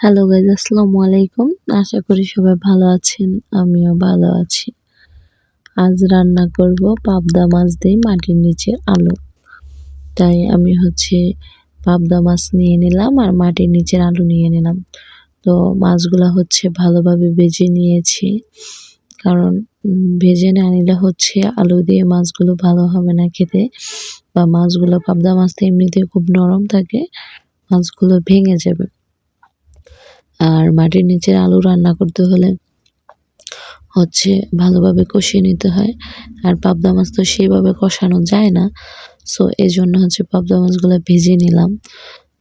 Hello guys আসসালামু আলাইকুম। আশা করি সবাই ভালো আছেন, আমিও ভালো আছি। আজ রান্না করব পাবদা মাছ দিয়ে মাটির নিচে আলু। তাই আমি হচ্ছে পাবদা মাছ নিয়ে নিলাম আর মাটির নিচের আলু নিয়ে নিলাম। তো মাছগুলো হচ্ছে ভালোভাবে ভেজে নিয়েছি। কারণ ভেজে না নিলে হচ্ছে আলু দিয়ে মাছগুলো ভালো হবে না খেতে। বা মাছগুলো পাবদা মাছ তো এমনিতে খুব নরম থাকে, মাছগুলো ভেঙে যাবে। আর মাটির নিচের আলু রান্না করতে হলে হচ্ছে ভালোভাবে কষিয়ে নিতে হয়। আর পাবদা মাছ তো সেইভাবে কষানো যায় না। সো এই জন্য হচ্ছে পাবদা মাছগুলো ভেজে নিলাম।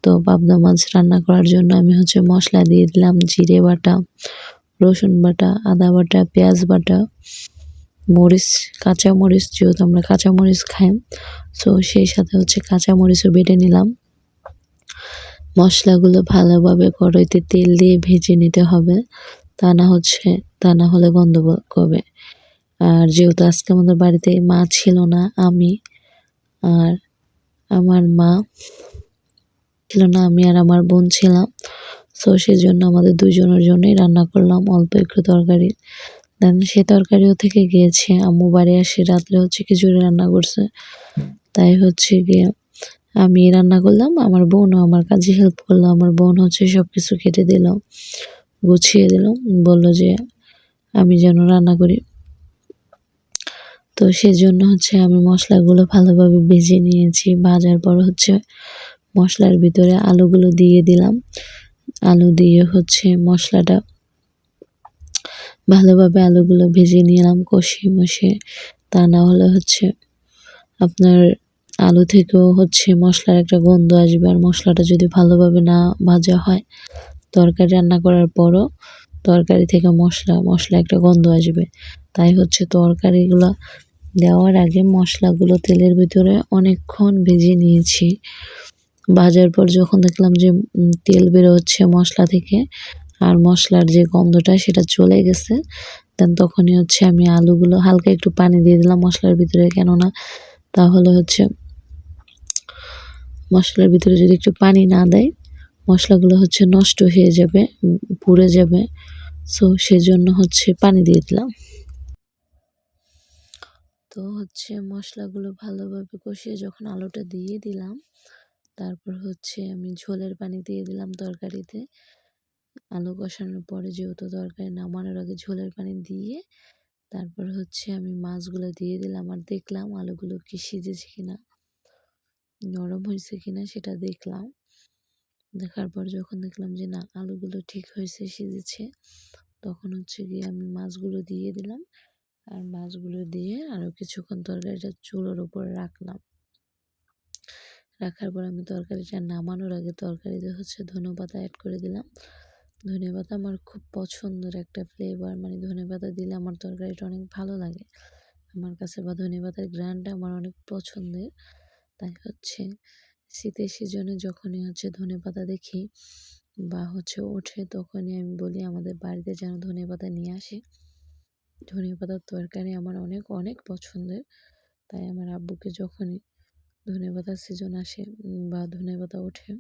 তো পাবদা মাছ রান্না করার জন্য আমি হচ্ছে মশলা দিয়ে দিলাম জিরে বাটা, রসুন বাটা, আদা বাটা, পেঁয়াজ বাটা, মরিচ কাঁচা মরিচ যেহেতু আমরা কাঁচা মরিচ খাই সো সেই সাথে হচ্ছে কাঁচা মরিচও বেটে নিলাম। মশলাগুলো ভালোভাবে কড়াইতে তেল দিয়ে ভেজে নিতে হবে। তা না হচ্ছে, তা না হলে গন্ধ করবে আর যেহেতু আজকে আমাদের বাড়িতে মা ছিল না, আমি আর আমার মা ছিল না, আমি আর আমার বোন ছিলাম। সো সেজন্য আমাদের দুজনের জন্যই রান্না করলাম অল্প একটু তরকারি। দেন সে তরকারিও থেকে গিয়েছে, আম্মু বাড়ি আসে, রাত্রে হচ্ছে খিচুড়ি রান্না করছে। তাই হচ্ছে গিয়ে আমি রান্না করলাম, আমার বোনও আমার কাজে হেল্প করল, আমার বোন হচ্ছে সব কিছু কেটে দিল, গুছিয়ে দিল, বলল যে আমি যেন রান্না করি। তো সেজন্য হচ্ছে আমি মশলাগুলো ভালোভাবে ভেজে নিয়েছি। ভাজার পর হচ্ছে মশলার ভিতরে আলুগুলো দিয়ে দিলাম। আলু দিয়ে হচ্ছে মশলাটা ভালোভাবে আলুগুলো ভেজে নিলাম কষিয়ে মশিয়ে তা না হলে হচ্ছে আপনার আলু থেকেও হচ্ছে মশলার একটা গন্ধ আসবে আর মশলাটা যদি ভালোভাবে না ভাজা হয়, তরকারি রান্না করার পরও তরকারি থেকে মশলা মশলা একটা গন্ধ আসবে। তাই হচ্ছে তরকারিগুলো দেওয়ার আগে মশলাগুলো তেলের ভিতরে অনেকক্ষণ ভেজে নিয়েছি। ভাজার পর যখন দেখলাম যে তেল বেরোচ্ছে মশলা থেকে আর মশলার যে গন্ধটা সেটা চলে গেছে, দেন তখনই হচ্ছে আমি আলুগুলো হালকা একটু পানি দিয়ে দিলাম মশলার ভিতরে। কেননা তাহলে হচ্ছে মশলার ভিতরে যদি একটু পানি না দেয়, মশলাগুলো হচ্ছে নষ্ট হয়ে যাবে পুড়ে যাবে। সো সেজন্য হচ্ছে পানি দিয়ে দিলাম। তো হচ্ছে মশলাগুলো ভালোভাবে কষিয়ে যখন আলুটা দিয়ে দিলাম, তারপর হচ্ছে আমি ঝোলের পানি দিয়ে দিলাম তরকারিতে। আলু কষানোর পরে যেহেতু তরকারি নামানোর আগে ঝোলের পানি দিয়ে, তারপর হচ্ছে আমি মাছগুলো দিয়ে দিলাম আর দেখলাম আলুগুলো কি সিজেছে কিনা। নরম হয়েছে কিনা সেটা দেখলাম। দেখার পর যখন দেখলাম যে, না, আলুগুলো ঠিক হয়েছে সিজেছে, তখন হচ্ছে গিয়ে আমি মাছগুলো দিয়ে দিলাম। আর মাছগুলো দিয়ে আরও কিছুক্ষণ তরকারিটা চুলোর উপরে রাখলাম। রাখার পর আমি তরকারিটা নামানোর আগে তরকারিতে হচ্ছে ধনে পাতা অ্যাড করে দিলাম। ধনে পাতা আমার খুব পছন্দের একটা ফ্লেভার মানে ধনে পাতা দিলে আমার তরকারিটা অনেক ভালো লাগে। আমার কাছে বা ধনে পাতার গ্রানটা আমার অনেক পছন্দের। তাই হচ্ছে শীতের সিজনে যখনই হচ্ছে ধনে পাতা দেখি বা হচ্ছে ওঠে তখনই আমি বলি আমাদের বাড়িতে যেন ধনে পাতা নিয়ে আসে। ধনে পাতার তরকারি আমার অনেক অনেক পছন্দের। তাই আমার আব্বুকে যখনই ধনে পাতার সিজন আসে বা ধনে পাতা ওঠে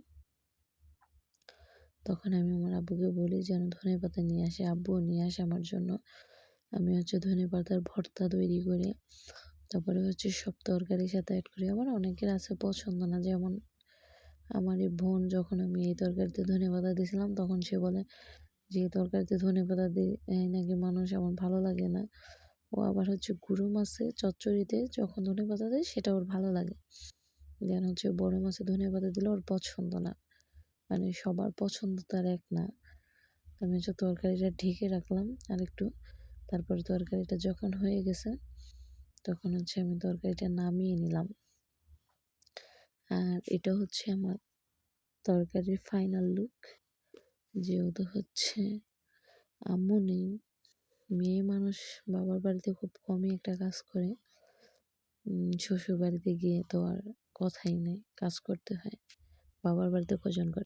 তখন আমি আমার আব্বুকে বলি যেন ধনে পাতা নিয়ে আসে, আব্বুও নিয়ে আসে আমার জন্য। আমি হচ্ছে ধনে পাতার ভর্তা তৈরি করে তারপরে হচ্ছে সব তরকারির সাথে অ্যাড করি। আমার অনেকের আছে পছন্দ না, যেমন আমার এই বোন যখন আমি এই তরকারিতে ধনে পাতা দিয়েছিলাম, তখন সে বলে যে, এই তরকারিতে ধনে পাতা দিই নাকি মানুষ আমার ভালো লাগে না। ও আবার হচ্ছে গুঁড়ো মাছে চচ্চড়িতে যখন ধনে পাতা দেয়, সেটা ওর ভালো লাগে। যেন হচ্ছে বড় মাছে ধনে পাতা দিলে ওর পছন্দ না। মানে সবার পছন্দ তার এক না। আমি হচ্ছে তরকারিটা ঢেকে রাখলাম আর একটু তারপরে তরকারিটা যখন হয়ে গেছে তখন হচ্ছে আমি তরকারিটা নামিয়ে নিলাম। আর এটা হচ্ছে আমার তরকারির ফাইনাল লুক যেহেতু হচ্ছে আম্মু নেই, মেয়ে মানুষ বাবার বাড়িতে খুব কমই একটা কাজ করে। শ্বশুর বাড়িতে গিয়ে তো আর কথাই নেই, কাজ করতে হয়। বাবার বাড়িতে কজন করে?